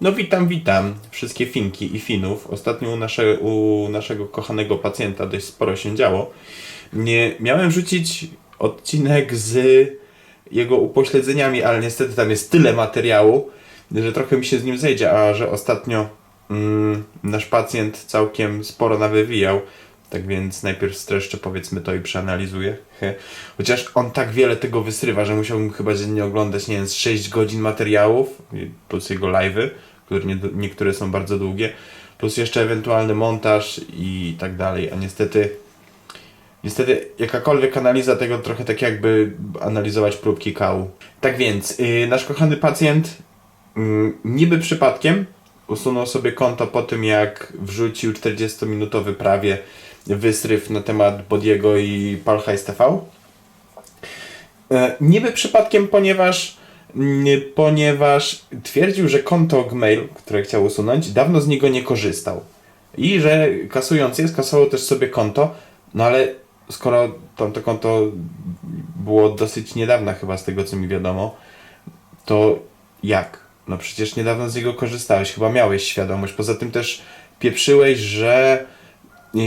No witam, witam wszystkie Finki i Finów. Ostatnio u, nasze, u naszego kochanego pacjenta dość sporo się działo. Nie, miałem rzucić odcinek z jego upośledzeniami, ale niestety tam jest tyle materiału, że trochę mi się z nim zejdzie, a że ostatnio mm, nasz pacjent całkiem sporo nawywijał. Tak więc najpierw streszczę powiedzmy to i przeanalizuję. He. Chociaż on tak wiele tego wysrywa, że musiałbym chyba dziennie oglądać, nie wiem, z 6 godzin materiałów, plus jego live'y, które nie, niektóre są bardzo długie, plus jeszcze ewentualny montaż i tak dalej, a niestety Niestety, jakakolwiek analiza tego trochę tak jakby analizować próbki kału. Tak więc, yy, nasz kochany pacjent yy, niby przypadkiem usunął sobie konto po tym, jak wrzucił 40-minutowy prawie wystryw na temat Bodiego i Palhajs TV. E, Niby przypadkiem, ponieważ, ponieważ twierdził, że konto Gmail, które chciał usunąć, dawno z niego nie korzystał. I że kasując je, skasował też sobie konto, no ale skoro tamto konto było dosyć niedawna chyba z tego co mi wiadomo, to jak? No przecież niedawno z niego korzystałeś, chyba miałeś świadomość. Poza tym też pieprzyłeś, że e,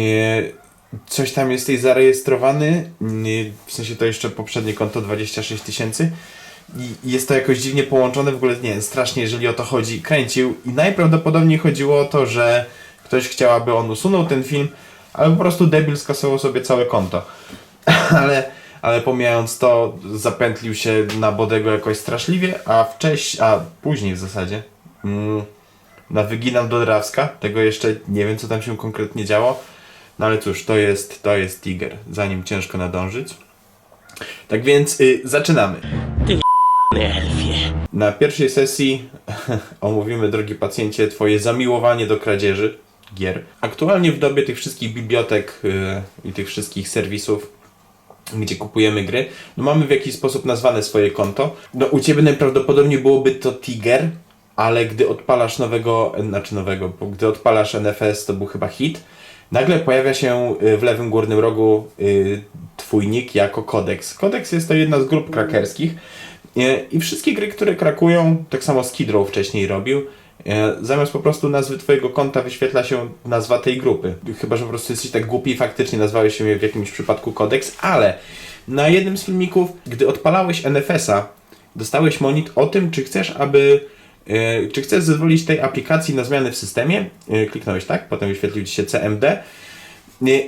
coś tam jesteś zarejestrowany, nie, w sensie to jeszcze poprzednie konto 26 tysięcy i jest to jakoś dziwnie połączone, w ogóle nie wiem, strasznie jeżeli o to chodzi, kręcił i najprawdopodobniej chodziło o to, że ktoś chciał, aby on usunął ten film, ale po prostu debil skasował sobie całe konto. ale, ale pomijając to, zapętlił się na Bodego jakoś straszliwie, a wcześniej, a później w zasadzie, mm, na Wyginam do Drawska, tego jeszcze nie wiem, co tam się konkretnie działo, no ale cóż, to jest, to jest Tiger, za nim ciężko nadążyć. Tak więc y, zaczynamy. Na pierwszej sesji omówimy, drogi pacjencie, Twoje zamiłowanie do kradzieży gier. Aktualnie w dobie tych wszystkich bibliotek yy, i tych wszystkich serwisów, gdzie kupujemy gry, no mamy w jakiś sposób nazwane swoje konto. No u Ciebie najprawdopodobniej byłoby to Tiger, ale gdy odpalasz nowego, znaczy nowego, bo gdy odpalasz NFS, to był chyba hit, nagle pojawia się y, w lewym górnym rogu y, Twój nick jako kodeks. Kodeks jest to jedna z grup krakerskich i wszystkie gry, które krakują, tak samo Skid Row wcześniej robił, E, Zamiast po prostu nazwy twojego konta wyświetla się nazwa tej grupy. Chyba, że po prostu jesteś tak głupi i faktycznie nazwałeś się w jakimś przypadku kodeks, ale na jednym z filmików, gdy odpalałeś NFS-a, dostałeś monit o tym, czy chcesz, aby e, czy chcesz zezwolić tej aplikacji na zmiany w systemie. E, Kliknąłeś tak, potem wyświetlił ci się CMD.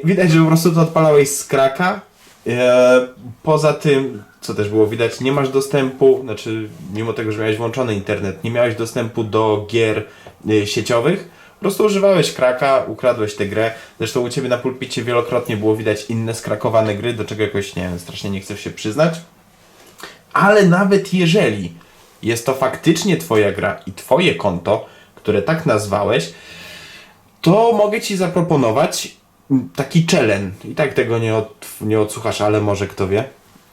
Widać, że po prostu to odpalałeś z kraka. E, Poza tym, co też było widać, nie masz dostępu, znaczy mimo tego, że miałeś włączony internet, nie miałeś dostępu do gier e, sieciowych. Po prostu używałeś kraka, ukradłeś tę grę. Zresztą u Ciebie na pulpicie wielokrotnie było widać inne skrakowane gry, do czego jakoś, nie wiem, strasznie nie chcesz się przyznać. Ale nawet jeżeli jest to faktycznie Twoja gra i Twoje konto, które tak nazwałeś, to mogę Ci zaproponować taki challenge. I tak tego nie, od, nie odsłuchasz, ale może kto wie.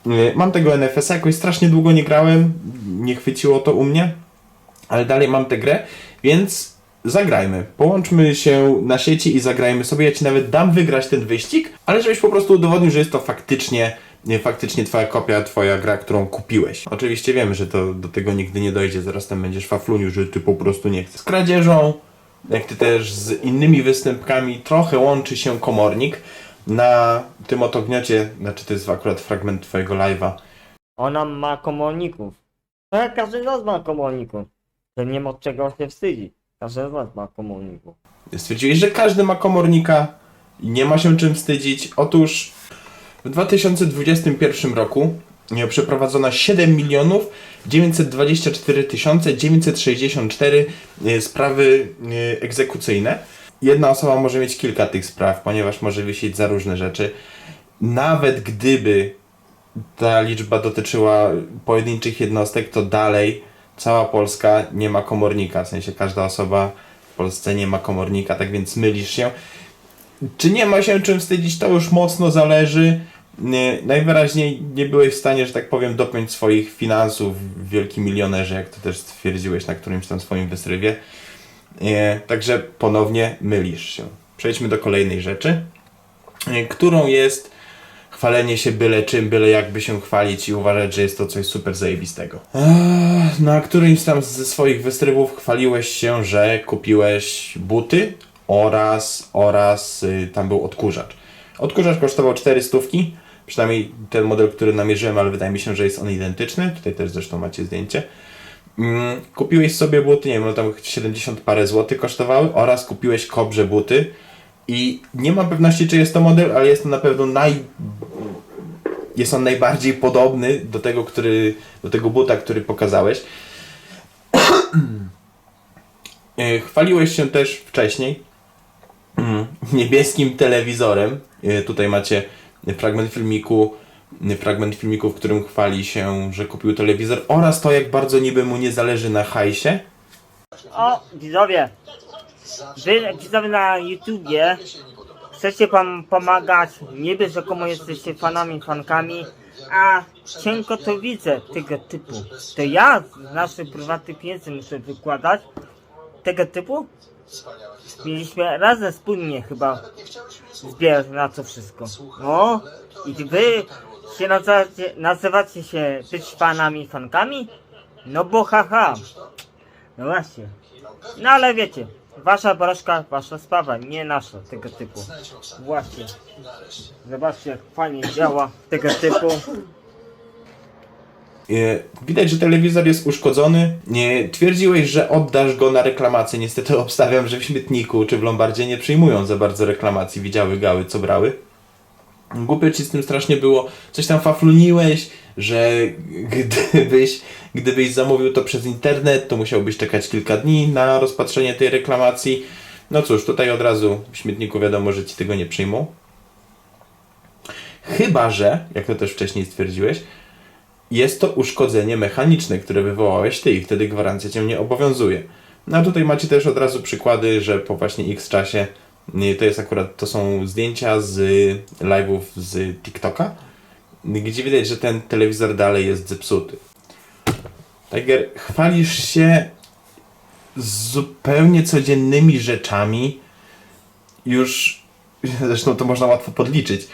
Yy, Mam tego NFS-a, jakoś strasznie długo nie grałem, nie chwyciło to u mnie, ale dalej mam tę grę, więc zagrajmy. Połączmy się na sieci i zagrajmy sobie. Ja Ci nawet dam wygrać ten wyścig, ale żebyś po prostu udowodnił, że jest to faktycznie nie, faktycznie twoja kopia, twoja gra, którą kupiłeś. Oczywiście wiemy, że to do tego nigdy nie dojdzie, zaraz tam będziesz faflunił, że ty po prostu nie chcesz. Z kradzieżą, jak ty też z innymi występkami trochę łączy się komornik. Na tym oto gniocie, znaczy to jest akurat fragment twojego live'a, Ona ma komorników. Tak, każdy z nas ma komorników. To nie ma czego się wstydzić. Każdy z nas ma komorników. Stwierdziłeś, że każdy ma komornika i nie ma się czym wstydzić. Otóż w 2021 roku przeprowadzono 7 milionów 924 tysiące 964 e, sprawy e, egzekucyjne. Jedna osoba może mieć kilka tych spraw, ponieważ może wisieć za różne rzeczy. Nawet gdyby ta liczba dotyczyła pojedynczych jednostek, to dalej cała Polska nie ma komornika. W sensie każda osoba w Polsce nie ma komornika, tak więc mylisz się. Czy nie ma się czym wstydzić, to już mocno zależy. Nie, najwyraźniej nie byłeś w stanie, że tak powiem, dopiąć swoich finansów w wielkim milionerze, jak to też stwierdziłeś na którymś tam swoim wysrywie. Nie, także ponownie mylisz się. Przejdźmy do kolejnej rzeczy, e, którą jest chwalenie się byle czym, byle jakby się chwalić i uważać, że jest to coś super zajebistego. Na którymś tam ze swoich wystrybów chwaliłeś się, że kupiłeś buty oraz, oraz y, tam był odkurzacz. Odkurzacz kosztował 4 stówki, przynajmniej ten model, który namierzyłem, ale wydaje mi się, że jest on identyczny. Tutaj też zresztą macie zdjęcie. Mm, kupiłeś sobie buty, nie wiem, no tam 70 parę złotych kosztowały oraz kupiłeś kobrze buty i nie mam pewności, czy jest to model, ale jest to na pewno naj... jest on najbardziej podobny do tego, który, do tego buta, który pokazałeś. E, Chwaliłeś się też wcześniej mm, niebieskim telewizorem. E, Tutaj macie fragment filmiku, fragment filmiku, w którym chwali się, że kupił telewizor oraz to, jak bardzo niby mu nie zależy na hajsie. O, widzowie, wy widzowie na YouTubie chcecie pom pomagać, niby rzekomo jesteście fanami, fankami, a cienko to widzę tego typu. To ja z naszych prywatnych pieniędzy muszę wykładać tego typu? Mieliśmy razem wspólnie chyba zbierać na to wszystko. No i wy się nazywacie, nazywacie się być fanami, fankami? No bo haha. No właśnie. No ale wiecie, wasza porażka, wasza sprawa, nie nasza tego typu. Właśnie. Zobaczcie jak fajnie działa tego typu. E, Widać, że telewizor jest uszkodzony. Twierdziłeś, że oddasz go na reklamację. Niestety obstawiam, że w śmietniku czy w Lombardzie nie przyjmują za bardzo reklamacji. Widziały gały, co brały. Głupio ci z tym strasznie było. Coś tam fafluniłeś, że gdybyś, gdybyś zamówił to przez internet, to musiałbyś czekać kilka dni na rozpatrzenie tej reklamacji. No cóż, tutaj od razu w śmietniku wiadomo, że ci tego nie przyjmą. Chyba, że, jak to też wcześniej stwierdziłeś, jest to uszkodzenie mechaniczne, które wywołałeś ty i wtedy gwarancja cię nie obowiązuje. No a tutaj macie też od razu przykłady, że po właśnie x czasie, nie, to jest akurat, to są zdjęcia z live'ów z TikToka, gdzie widać, że ten telewizor dalej jest zepsuty. Tiger, chwalisz się zupełnie codziennymi rzeczami, już zresztą to można łatwo podliczyć.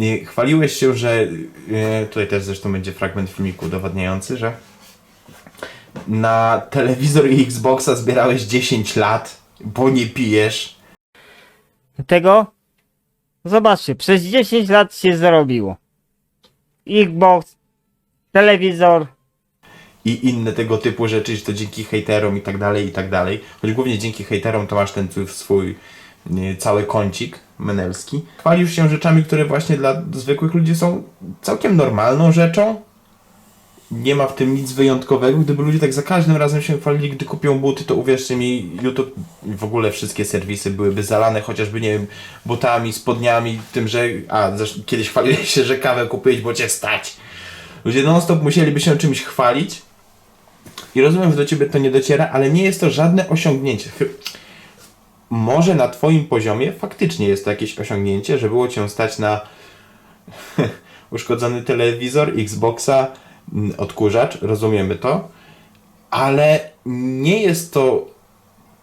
Nie, Chwaliłeś się, że e, tutaj też zresztą będzie fragment filmiku udowadniający, że na telewizor i Xboxa zbierałeś 10 lat, bo nie pijesz. Tego? Zobaczcie, przez 10 lat się zarobiło. Xbox, telewizor, i inne tego typu rzeczy, że to dzięki hejterom i tak dalej, i tak dalej. Choć głównie dzięki hejterom to masz ten swój cały kącik menelski. Chwalisz się rzeczami, które właśnie dla zwykłych ludzi są całkiem normalną rzeczą. Nie ma w tym nic wyjątkowego. Gdyby ludzie tak za każdym razem się chwalili, gdy kupią buty, to uwierzcie mi, YouTube w ogóle wszystkie serwisy byłyby zalane chociażby, nie wiem, butami, spodniami, tym, że... A, kiedyś chwaliłeś się, że kawę kupiłeś, bo cię stać. Ludzie non-stop musieliby się czymś chwalić, i rozumiem, że do ciebie to nie dociera, ale nie jest to żadne osiągnięcie. Może na twoim poziomie faktycznie jest to jakieś osiągnięcie, że było cię stać na uszkodzony telewizor, Xboxa, odkurzacz, rozumiemy to, ale nie jest to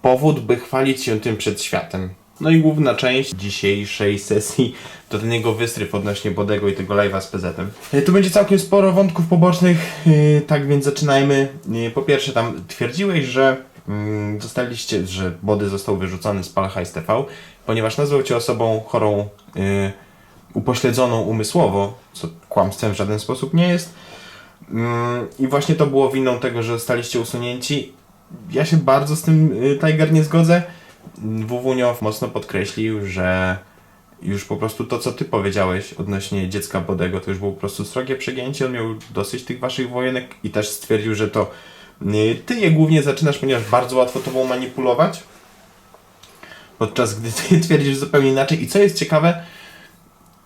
powód, by chwalić się tym przed światem. No i główna część dzisiejszej sesji to ten jego wystryw odnośnie Bodego i tego live'a z PZ-em. E, Tu będzie całkiem sporo wątków pobocznych, e, tak więc zaczynajmy. E, Po pierwsze tam twierdziłeś, że mm, zostaliście, że Body został wyrzucony z Palhajs TV, ponieważ nazwał cię osobą chorą, e, upośledzoną umysłowo, co kłamstwem w żaden sposób nie jest. Mm, I właśnie to było winą tego, że zostaliście usunięci. Ja się bardzo z tym y, Tiger nie zgodzę. Wuwuniow mocno podkreślił, że już po prostu to, co ty powiedziałeś odnośnie dziecka Bodego, to już było po prostu srogie przegięcie. On miał dosyć tych waszych wojenek i też stwierdził, że to y, ty je głównie zaczynasz, ponieważ bardzo łatwo tobą manipulować. Podczas gdy ty twierdzisz zupełnie inaczej. I co jest ciekawe,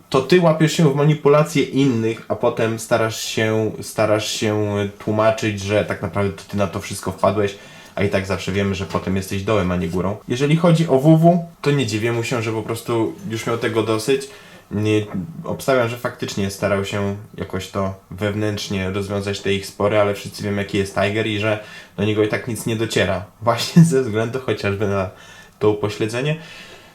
to ty łapiesz się w manipulacje innych, a potem starasz się, starasz się tłumaczyć, że tak naprawdę to ty na to wszystko wpadłeś, a i tak zawsze wiemy, że potem jesteś dołem, a nie górą. Jeżeli chodzi o WW, to nie dziwię mu się, że po prostu już miał tego dosyć. Nie, obstawiam, że faktycznie starał się jakoś to wewnętrznie rozwiązać te ich spory, ale wszyscy wiemy jaki jest Tiger i że do niego i tak nic nie dociera. Właśnie ze względu chociażby na to upośledzenie.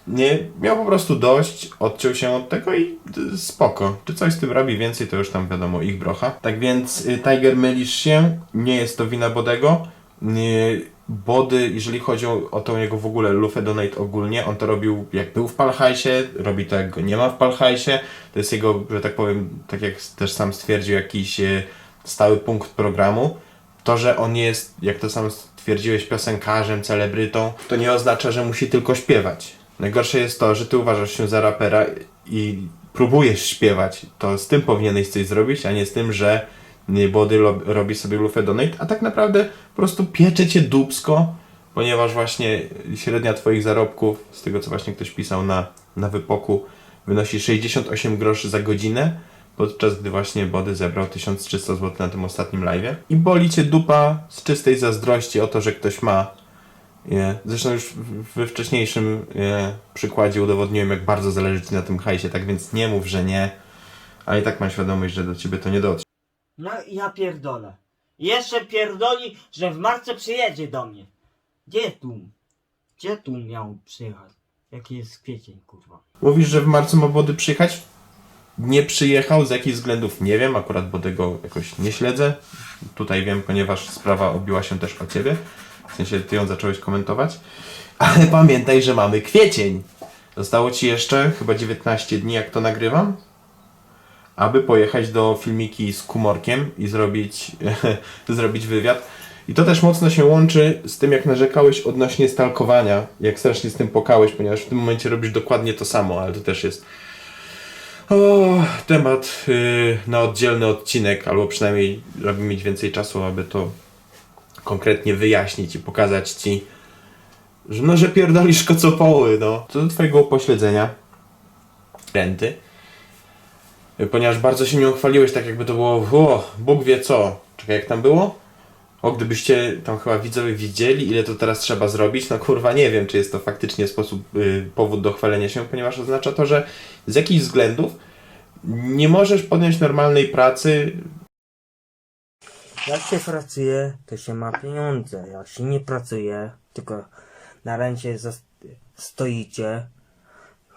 nie, miał po prostu dość, odciął się od tego i spoko. Czy coś z tym robi więcej, to już tam wiadomo, ich brocha. Tak więc y, Tiger mylisz się, nie jest to wina Bodego. Y, Body, jeżeli chodzi o, o tą jego w ogóle lufę donate ogólnie, on to robił jak był w Palhajsie, robi to jak go nie ma w Palhajsie. To jest jego, że tak powiem, tak jak też sam stwierdził, jakiś y, stały punkt programu. To, że on jest, jak to sam stwierdziłeś, piosenkarzem, celebrytą, to nie oznacza, że musi tylko śpiewać. Najgorsze jest to, że ty uważasz się za rapera i próbujesz śpiewać. To z tym powinieneś coś zrobić, a nie z tym, że Body robi sobie lufę donate, a tak naprawdę po prostu piecze cię dupsko, ponieważ właśnie średnia twoich zarobków, z tego co właśnie ktoś pisał na, na wypoku, wynosi 68 groszy za godzinę, podczas gdy właśnie Body zebrał 1300 zł na tym ostatnim live'ie. I boli cię dupa z czystej zazdrości o to, że ktoś ma. Zresztą już we wcześniejszym nie, przykładzie udowodniłem, jak bardzo zależy ci na tym hajsie, tak więc nie mów, że nie. Ale i tak mam świadomość, że do ciebie to nie dotrze. No ja pierdolę. Jeszcze pierdoli, że w marcu przyjedzie do mnie. Gdzie tu? Gdzie tu miał przyjechać? Jaki jest kwiecień, kurwa? Mówisz, że w marcu ma Body przyjechać? Nie przyjechał, z jakich względów nie wiem, akurat Bodego jakoś nie śledzę. Tutaj wiem, ponieważ sprawa obiła się też o ciebie. W sensie ty ją zacząłeś komentować. Ale pamiętaj, że mamy kwiecień. Zostało ci jeszcze chyba 19 dni, jak to nagrywam, aby pojechać do filmiki z Kumorkiem i zrobić, zrobić wywiad. I to też mocno się łączy z tym, jak narzekałeś odnośnie stalkowania, jak strasznie z tym pokałeś, ponieważ w tym momencie robisz dokładnie to samo, ale to też jest o, temat yy, na oddzielny odcinek, albo przynajmniej żeby mieć więcej czasu, aby to konkretnie wyjaśnić i pokazać ci, że no, że pierdolisz kocopoły, no. Co do twojego upośledzenia, renty, ponieważ bardzo się nią chwaliłeś, tak jakby to było, o, Bóg wie co. Czekaj, jak tam było? O, gdybyście tam chyba widzowie widzieli, ile to teraz trzeba zrobić, no kurwa nie wiem, czy jest to faktycznie sposób, y, powód do chwalenia się, ponieważ oznacza to, że z jakichś względów nie możesz podjąć normalnej pracy. Jak się pracuje, to się ma pieniądze. Jak się nie pracuje, tylko na zas- stoicie,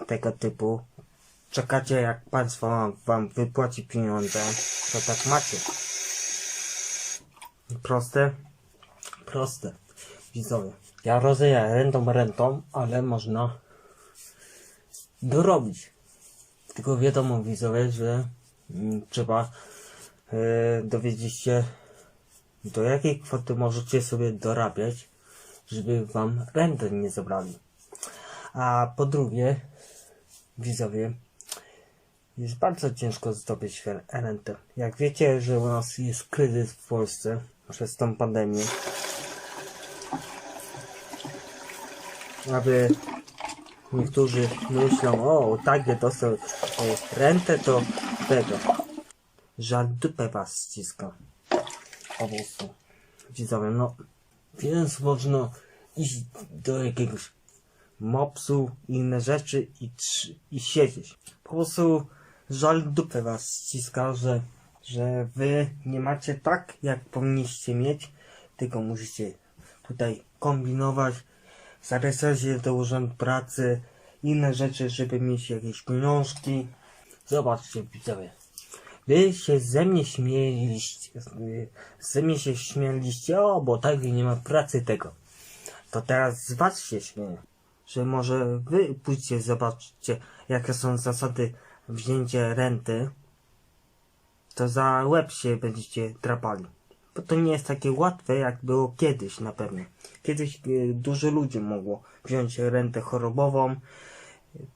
tego typu, czekacie jak państwo wam, wypłaci pieniądze, to tak macie. Proste? Proste. Widzowie. Ja rozumiem rentą rentą, ale można dorobić. Tylko wiadomo widzowie, że mm, trzeba e, dowiedzieć się do jakiej kwoty możecie sobie dorabiać, żeby wam rentę nie zabrali. A po drugie, widzowie, jest bardzo ciężko zdobyć rentę. Jak wiecie, że u nas jest kryzys w Polsce przez tą pandemię, aby niektórzy myślą, o, tak, dostał e, rentę, to tego. Żal dupę was ściska owocu. Widzowie, no, więc można iść do jakiegoś mopsu i inne rzeczy i, i siedzieć. Po prostu żal dupę was ściska, że, że wy nie macie tak, jak powinniście mieć, tylko musicie tutaj kombinować, zapisać się do urzędu pracy, inne rzeczy, żeby mieć jakieś pieniążki. Zobaczcie, widzowie. Wy się ze mnie śmieliście, ze mnie się śmialiście, o, bo tak nie ma pracy tego. To teraz z was się śmieję. Że może wy pójdźcie, zobaczcie, jakie są zasady wzięcia renty, to za łeb się będziecie drapali. Bo to nie jest takie łatwe, jak było kiedyś na pewno. Kiedyś e, dużo ludzi mogło wziąć rentę chorobową,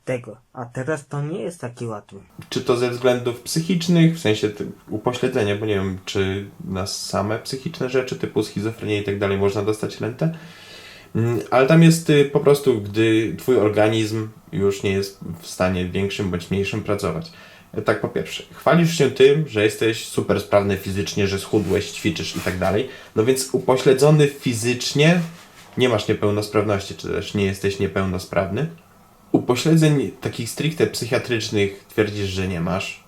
tego, a teraz to nie jest takie łatwe. Czy to ze względów psychicznych, w sensie upośledzenia, bo nie wiem, czy na same psychiczne rzeczy typu schizofrenię i tak dalej można dostać rentę. Mm, Ale tam jest y, po prostu, gdy twój organizm już nie jest w stanie większym bądź mniejszym pracować. E, Tak po pierwsze, chwalisz się tym, że jesteś super sprawny fizycznie, że schudłeś, ćwiczysz i tak dalej. No więc upośledzony fizycznie nie masz niepełnosprawności, czy też nie jesteś niepełnosprawny. Upośledzeń takich stricte psychiatrycznych twierdzisz, że nie masz.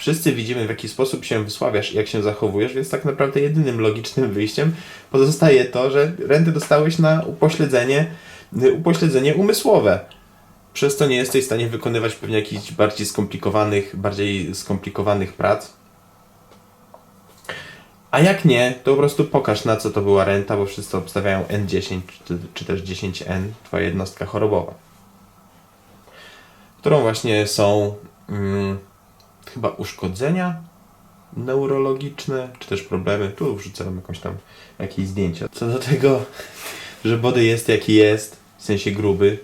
Wszyscy widzimy, w jaki sposób się wysławiasz i jak się zachowujesz, więc tak naprawdę jedynym logicznym wyjściem pozostaje to, że renty dostałeś na upośledzenie, upośledzenie umysłowe. Przez to nie jesteś w stanie wykonywać pewnie jakichś bardziej skomplikowanych, bardziej skomplikowanych prac. A jak nie, to po prostu pokaż na co to była renta, bo wszyscy obstawiają N10 czy, czy też 10N, twoja jednostka chorobowa. Którą właśnie są mm, chyba uszkodzenia neurologiczne, czy też problemy. Tu wrzucę wam jakąś tam jakieś zdjęcia. Co do tego, że body jest jaki jest, w sensie gruby,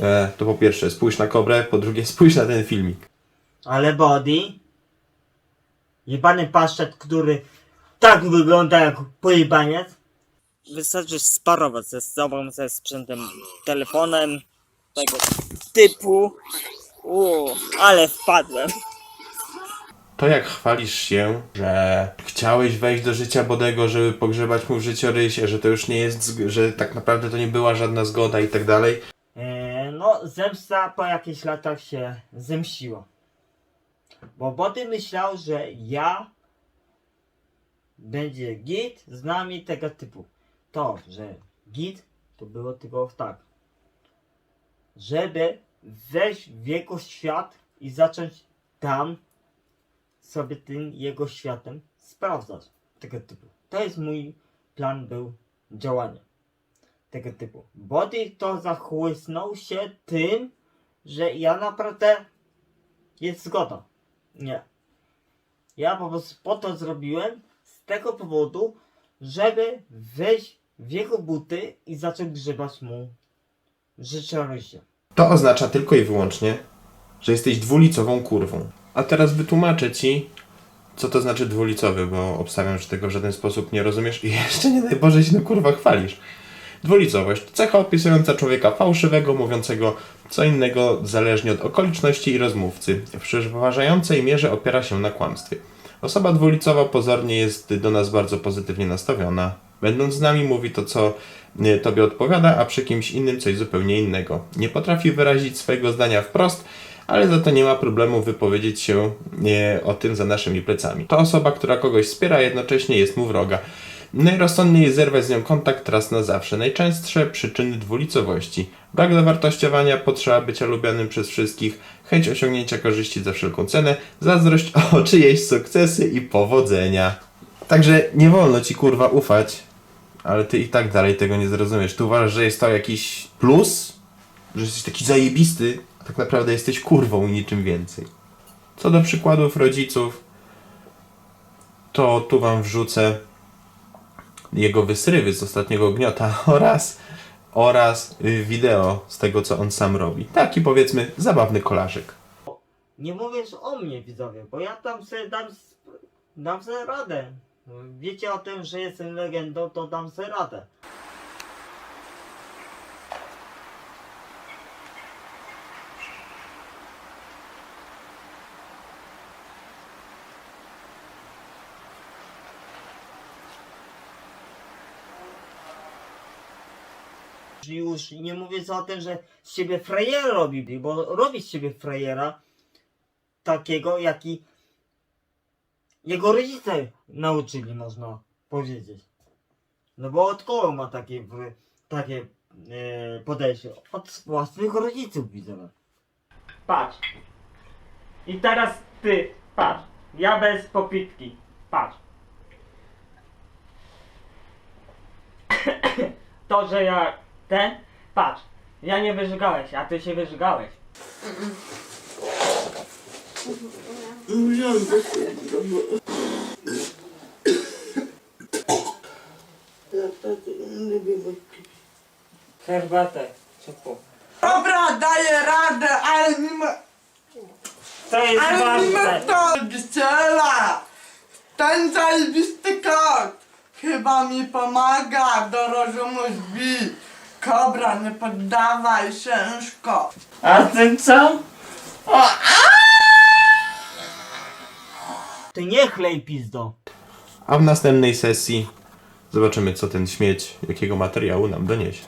e, to po pierwsze spójrz na kobrę, po drugie spójrz na ten filmik. Ale body. Jebany paszczet, który tak wygląda jak pojebaniec. Wystarczy sparować ze sobą, ze sprzętem, telefonem tego typu. Uuu, ale wpadłem. To jak chwalisz się, że chciałeś wejść do życia Bodego, żeby pogrzebać mu w życiorysie, że to już nie jest, że tak naprawdę to nie była żadna zgoda i tak dalej. Eee, no, zemsta po jakichś latach się zemściła. Bo Body myślał, że ja będzie git z nami tego typu. To, że git, to było tylko tak. Żeby wejść w jego świat i zacząć tam sobie tym jego światem sprawdzać tego typu. To jest mój plan był działania tego typu. Body to zachłysnął się tym, że ja naprawdę jest zgoda. Nie. Ja po prostu po to zrobiłem z tego powodu, żeby wejść w jego buty i zacząć grzebać mu życiorysie. To oznacza tylko i wyłącznie, że jesteś dwulicową kurwą. A teraz wytłumaczę ci, co to znaczy dwulicowy, bo obstawiam, że tego w żaden sposób nie rozumiesz i jeszcze nie daj Boże się no kurwa chwalisz. Dwulicowość cecha opisująca człowieka fałszywego, mówiącego co innego zależnie od okoliczności i rozmówcy. W przeważającej mierze opiera się na kłamstwie. Osoba dwulicowa pozornie jest do nas bardzo pozytywnie nastawiona. Będąc z nami mówi to, co y, tobie odpowiada, a przy kimś innym coś zupełnie innego. Nie potrafi wyrazić swojego zdania wprost, ale za to nie ma problemu wypowiedzieć się e, o tym za naszymi plecami. To osoba, która kogoś wspiera, jednocześnie jest mu wroga. Najrozsądniej jest zerwać z nią kontakt raz na zawsze. Najczęstsze przyczyny dwulicowości. Brak dowartościowania, potrzeba bycia lubianym przez wszystkich, chęć osiągnięcia korzyści za wszelką cenę, zazdrość o czyjeś sukcesy i powodzenia. Także nie wolno ci kurwa ufać, ale ty i tak dalej tego nie zrozumiesz. Ty uważasz, że jest to jakiś plus? Że jesteś taki zajebisty, tak naprawdę jesteś kurwą i niczym więcej. Co do przykładów rodziców, to tu wam wrzucę jego wysrywy z ostatniego gniota oraz, oraz wideo z tego, co on sam robi. Taki powiedzmy zabawny kolarzyk. Nie mówisz o mnie, widzowie, bo ja tam sobie dam, dam sobie radę. Wiecie o tym, że jestem legendą, to dam sobie radę. Już nie mówię o tym, że z siebie frajera robi, bo robi z siebie frajera takiego, jaki jego rodzice nauczyli, można powiedzieć. No bo od kogo ma takie, takie e, podejście? Od własnych rodziców, widzę. Patrz. I teraz ty, patrz. Ja bez popitki. Patrz. to, że ja ten, patrz. Ja nie wyżygałeś, a ty się wyżygałeś. Herbatę, ciepło. Dobra, daję radę, ale mimo, To jest ale mimo ważne. to strzela. Ten zajebisty kot chyba mi pomaga do rozumu zbić. Kobra, nie poddawaj ciężko. A ty co? O, a! Ty nie chlej pizdo. A w następnej sesji zobaczymy, co ten śmieć, jakiego materiału nam doniesie.